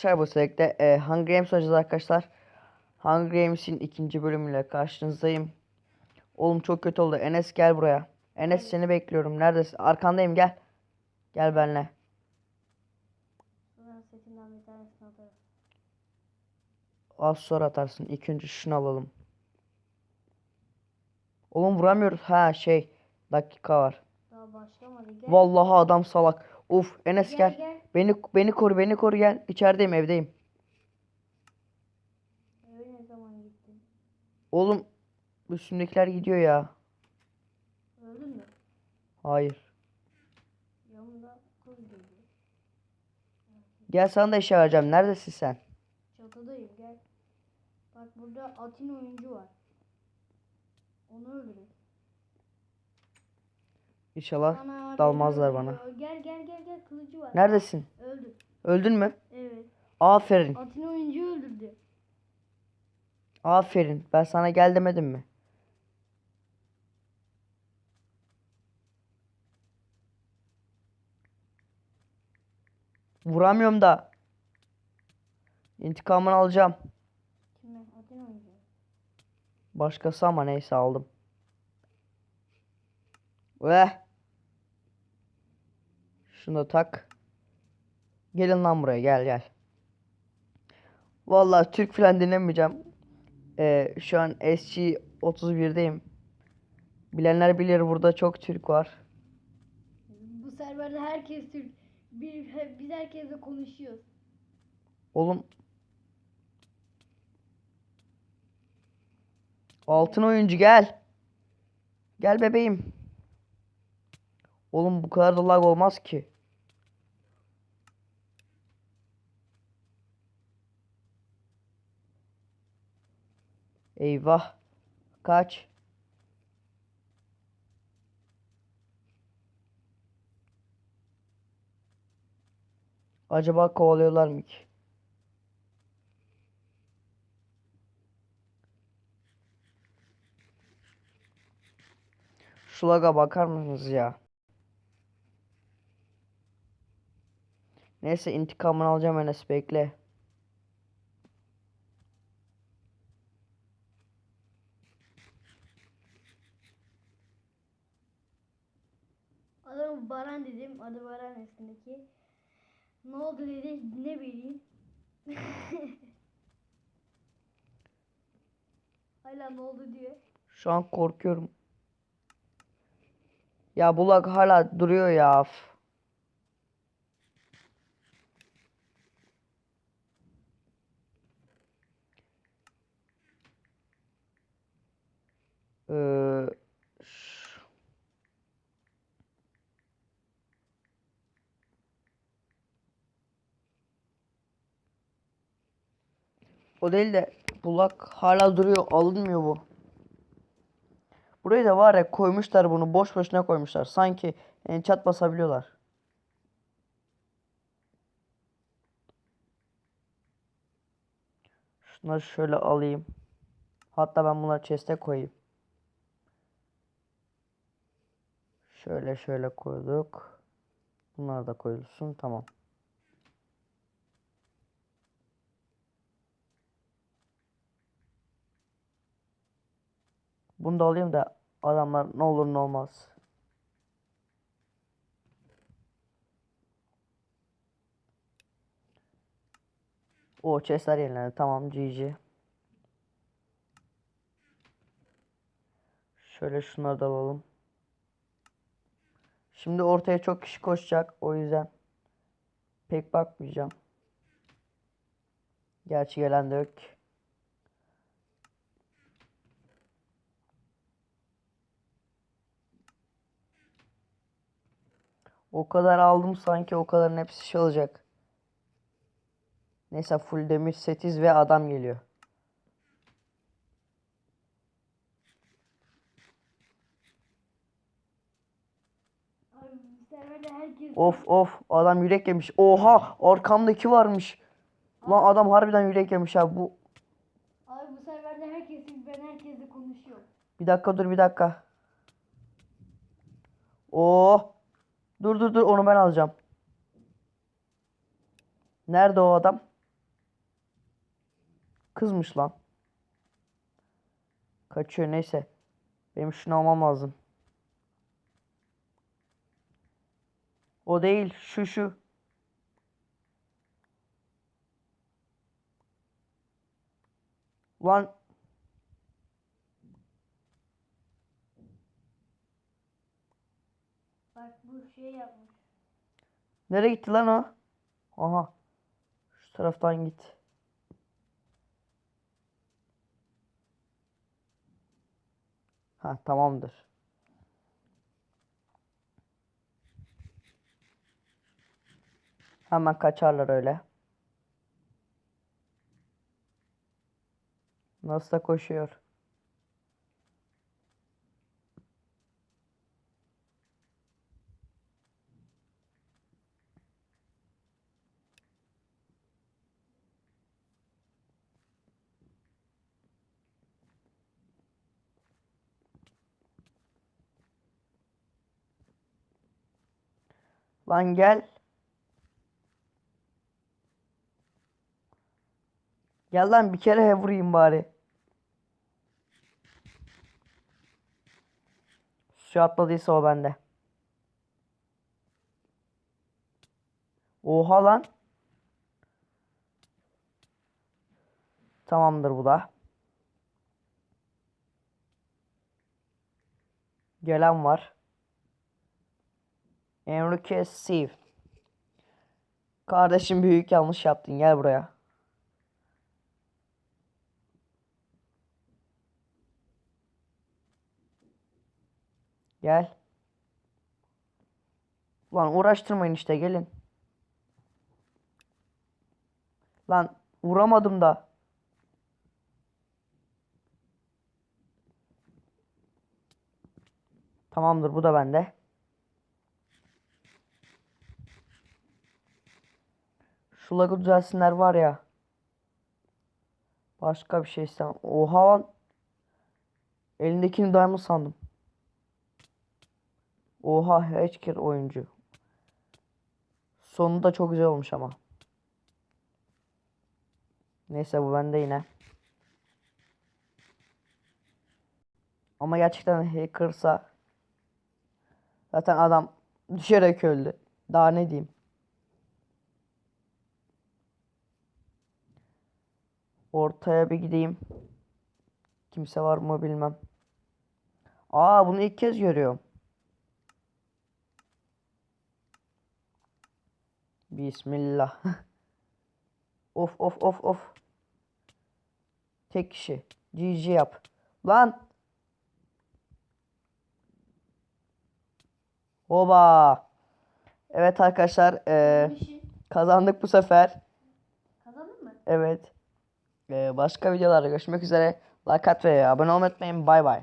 arkadaşlar bu sürekli e, Hunger Games oynayacağız arkadaşlar. Hunger Games'in ikinci bölümüyle karşınızdayım. Oğlum çok kötü oldu. Enes gel buraya. Enes seni bekliyorum. Neredesin? Arkandayım gel. Gel benimle. Ben setinden bir tanesini atarım. Az sonra atarsın. İlk önce şunu alalım. Oğlum vuramıyoruz. Ha şey. Dakika var. Daha başlamadı. Gel. Vallahi adam salak. Uf Enes Gel, gel. gel. Beni beni koru beni koru gel. İçerideyim evdeyim. Eve ne zaman gittin? Oğlum üstümdekiler gidiyor ya. Öldün mü? Hayır. Yanımda kız geliyor. Gel sana da işe vereceğim. Neredesin sen? Çatıdayım gel. Bak burada Atin oyuncu var. Onu öldürün. İnşallah Ana, dalmazlar bana. Gel gel gel gel kılıcı var. Neredesin? Öldü. Öldün mü? Evet. Aferin. Atin oyuncu öldürdü. Aferin. Ben sana gel demedim mi? Vuramıyorum da. İntikamını alacağım. Başkası ama neyse aldım. Ve şunu da tak. Gelin lan buraya gel gel. Vallahi Türk falan dinlemeyeceğim. Ee, şu an SG 31'deyim. Bilenler bilir burada çok Türk var. Bu serverde herkes Türk. Bir, biz herkesle konuşuyoruz. Oğlum Altın oyuncu gel. Gel bebeğim. Oğlum bu kadar da lag olmaz ki. Eyvah. Kaç. Acaba kovalıyorlar mı ki? Şu laga bakar mısınız ya? Neyse intikamını alacağım Enes bekle. Adamı Baran dedim. Adı Baran üstündeki. Ne oldu dedi. Ne bileyim. Hala ne oldu diyor. Şu an korkuyorum. Ya bu lag hala duruyor ya. Ee, O değil de bu lag hala duruyor. Alınmıyor bu. Burayı da var ya koymuşlar bunu. Boş boşuna koymuşlar. Sanki yani çat basabiliyorlar. Şunları şöyle alayım. Hatta ben bunları chest'e koyayım. Şöyle şöyle koyduk. Bunlar da koyulsun. Tamam. Bunu da alayım da adamlar ne olur ne olmaz. O chestler yenilendi. Tamam GG. Şöyle şunları da alalım. Şimdi ortaya çok kişi koşacak. O yüzden pek bakmayacağım. Gerçi gelen de yok. ki. O kadar aldım sanki o kadarın hepsi şey olacak. Neyse full demir setiz ve adam geliyor. Abi bu serverde herkes Of of adam yürek yemiş. Oha arkamdaki varmış. Lan adam harbiden yürek yemiş abi bu. Abi bu serverde herkes Türk. Ben herkesle konuşuyorum. Bir dakika dur bir dakika. Oo. Dur dur dur onu ben alacağım. Nerede o adam? Kızmış lan. Kaçıyor neyse. Benim şunu almam lazım. O değil şu şu. Lan Bak bu şey yapmış. nereye gitti lan o? Aha. Şu taraftan git. Ha tamamdır. Hemen kaçarlar öyle. Nasıl da koşuyor. Lan gel. Gel lan bir kere vurayım bari. Su atladıysa o bende. Oha lan. Tamamdır bu da. Gelen var. Enrique Steve. Kardeşim büyük yanlış yaptın. Gel buraya. Gel. Lan uğraştırmayın işte gelin. Lan vuramadım da. Tamamdır bu da bende. Şu lagı düzelsinler var ya. Başka bir şey istemem. Oha lan. Elindekini diamond sandım. Oha Hatcher oyuncu. Sonu da çok güzel olmuş ama. Neyse bu bende yine. Ama gerçekten hackersa zaten adam düşerek öldü. Daha ne diyeyim. Ortaya bir gideyim. Kimse var mı bilmem. Aa bunu ilk kez görüyorum. Bismillah. of of of of. Tek kişi. GG yap. Lan. Oba. Evet arkadaşlar Bir şey. kazandık bu sefer. Kazandın mı? Evet. Eee, başka videolarda görüşmek üzere. Like at ve abone olmayı unutmayın. Bay bay.